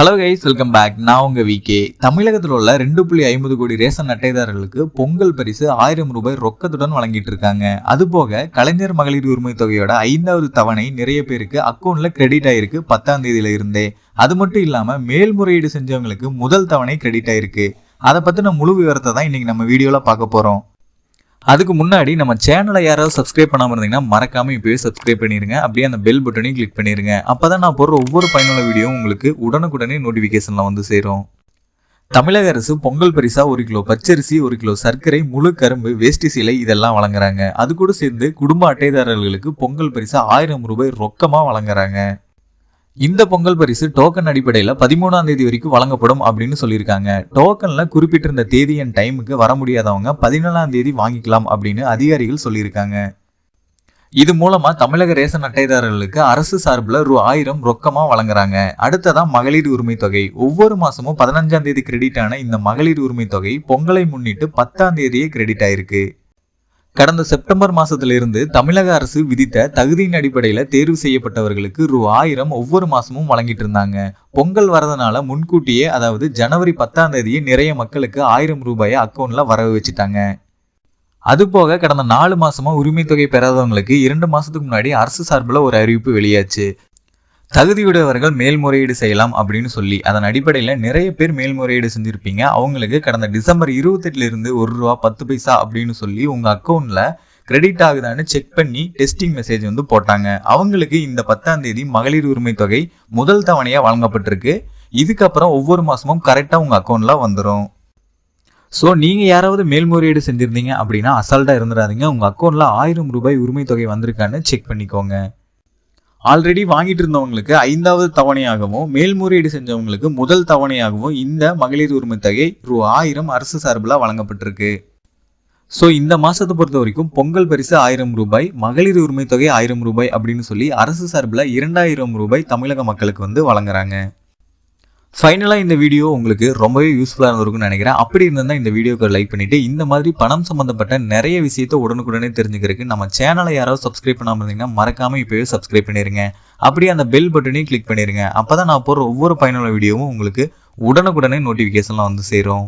Hello guys welcome back நான் உங்கள் VK தமிழகத்தில் உள்ள ரெண்டு புள்ளி ஐம்பது கோடி ரேஷன் அட்டைதாரர்களுக்கு பொங்கல் பரிசு ஆயிரம் ரூபாய் ரொக்கத்துடன் வழங்கிட்டு இருக்காங்க. அதுபோக கலைஞர் மகளிர் உரிமை தொகையோட ஐந்தாவது தவணை நிறைய பேருக்கு அக்கௌண்ட்ல கிரெடிட் ஆயிருக்கு. பத்தாம் தேதியில இருந்தே. அது மட்டும் இல்லாம மேல்முறையீடு செஞ்சவங்களுக்கு முதல் தவணை கிரெடிட் ஆயிருக்கு. அதை பத்தின முழு விவரத்தை தான் இன்னைக்கு நம்ம வீடியோல பார்க்க போறோம். அதுக்கு முன்னாடி நம்ம சேனலை யாராவது சப்ஸ்கிரைப் பண்ணாமல் இருந்தீங்கன்னா மறக்காம இப்போயே சப்ஸ்கிரைப் பண்ணிருங்க. அப்படியே அந்த பெல் பட்டனையும் கிளிக் பண்ணிருங்க. அப்பதான் நான் போடுற ஒவ்வொரு பயனுள்ள வீடியோவும் உங்களுக்கு உடனுக்குடனே நோட்டிஃபிகேஷன்ல வந்து சேரும். தமிழக அரசு பொங்கல் பரிசா ஒரு கிலோ பச்சரிசி ஒரு கிலோ சர்க்கரை முழு கரும்பு வேஷ்டி சிலை இதெல்லாம் வழங்குறாங்க. அது கூட சேர்ந்து குடும்ப அட்டைதாரர்களுக்கு பொங்கல் பரிசா ஆயிரம் ரூபாய் ரொக்கமா வழங்குறாங்க. இந்த பொங்கல் பரிசு டோக்கன் அடிப்படையில் பதிமூணாம் தேதி வரைக்கும் வழங்கப்படும் அப்படின்னு சொல்லியிருக்காங்க. டோக்கன்ல குறிப்பிட்டிருந்த தேதி அண்ட் டைமுக்கு வர முடியாதவங்க பதினேழாம் தேதி வாங்கிக்கலாம் அப்படின்னு அதிகாரிகள் சொல்லியிருக்காங்க. இது மூலமா தமிழக ரேஷன் அட்டைதாரர்களுக்கு அரசு சார்பில் ரூ ஆயிரம் ரொக்கமாக வழங்குறாங்க. அடுத்ததான் மகளிர் உரிமை தொகை. ஒவ்வொரு மாசமும் பதினஞ்சாம் தேதி கிரெடிட் ஆன இந்த மகளிர் உரிமை தொகை பொங்கலை முன்னிட்டு பத்தாம் தேதியே கிரெடிட் ஆயிருக்கு. கடந்த செப்டம்பர் மாசத்திலிருந்து தமிழக அரசு விதித்த தகுதியின் அடிப்படையில் தேர்வு செய்யப்பட்டவர்களுக்கு ரூ. ஆயிரம் ஒவ்வொரு மாசமும் வழங்கிட்டு இருந்தாங்க. பொங்கல் வரதுனால முன்கூட்டியே அதாவது ஜனவரி பத்தாம் தேதியே நிறைய மக்களுக்கு ஆயிரம் ரூபாயை அக்கௌண்ட்ல வரவு வச்சுட்டாங்க. அதுபோக கடந்த நாலு மாசமா உரிமை தொகை பெறாதவங்களுக்கு இரண்டு மாசத்துக்கு முன்னாடி அரசு சார்பில் ஒரு அறிவிப்பு வெளியாச்சு. தகுதியுடையவர்கள் மேல்முறையீடு செய்யலாம் அப்படின்னு சொல்லி அதன் அடிப்படையில் நிறைய பேர் மேல்முறையீடு செஞ்சுருப்பீங்க. அவங்களுக்கு கடந்த டிசம்பர் இருபத்தெட்டுல இருந்து ஒரு ரூபா பத்து பைசா அப்படின்னு சொல்லி உங்க அக்கௌண்ட்ல கிரெடிட் ஆகுதான்னு செக் பண்ணி டெஸ்டிங் மெசேஜ் வந்து போட்டாங்க. அவங்களுக்கு இந்த பத்தாம் தேதி மகளிர் உரிமை தொகை முதல் தவணையா வழங்கப்பட்டிருக்கு. இதுக்கப்புறம் ஒவ்வொரு மாசமும் கரெக்டா உங்க அக்கௌண்ட்ல வந்துடும் ஸோ நீங்கள் யாராவது மேல்முறையீடு செஞ்சுருந்தீங்க அப்படின்னா அசால்ட்டாக இருந்துடாதீங்க. உங்கள் அக்கௌண்ட்டில் ஆயிரம் ரூபாய் உரிமை தொகை வந்திருக்கான்னு செக் பண்ணிக்கோங்க. ஆல்ரெடி வாங்கிட்டு இருந்தவங்களுக்கு ஐந்தாவது தவணையாகவும் மேல்முறையீடு செஞ்சவங்களுக்கு முதல் தவணையாகவும் இந்த மகளிர் உரிமை தொகை ரூ. ஆயிரம் அரசு சார்பில் வழங்கப்பட்டிருக்கு. ஸோ இந்த மாதத்தை பொறுத்த வரைக்கும் பொங்கல் பரிசு ஆயிரம் ரூபாய் மகளிர் உரிமை தொகை ஆயிரம் ரூபாய் அப்படின்னு சொல்லி அரசு சார்பில் இரண்டாயிரம் ரூபாய் தமிழக மக்களுக்கு வந்து வழங்குறாங்க. ஃபைனலாக இந்த வீடியோ உங்களுக்கு ரொம்பவே யூஸ்ஃபுல்லாக இருந்திருக்கும்னு நினைக்கிறேன். அப்படி இருந்தால் இந்த வீடியோக்கு லைக் பண்ணிவிட்டு இந்த மாதிரி பணம் சம்மந்தப்பட்ட நிறைய விஷயத்த உடனுக்குடனே தெரிஞ்சுக்கிறதுக்கு நம்ம சேனலை யாராவது சப்ஸ்கிரைப் பண்ணாமல் இருந்தீங்கன்னா மறக்காமல் இப்போவே சப்ஸ்கிரைப் பண்ணிருங்க. அப்படியே அந்த பெல் பட்டனையும் கிளிக் பண்ணிருங்க. அப்போ தான் நான் போகிற ஒவ்வொரு பயனுள்ள வீடியோவும் உங்களுக்கு உடனுக்குடனே நோட்டிஃபிகேஷன்லாம் வந்து சேரும்.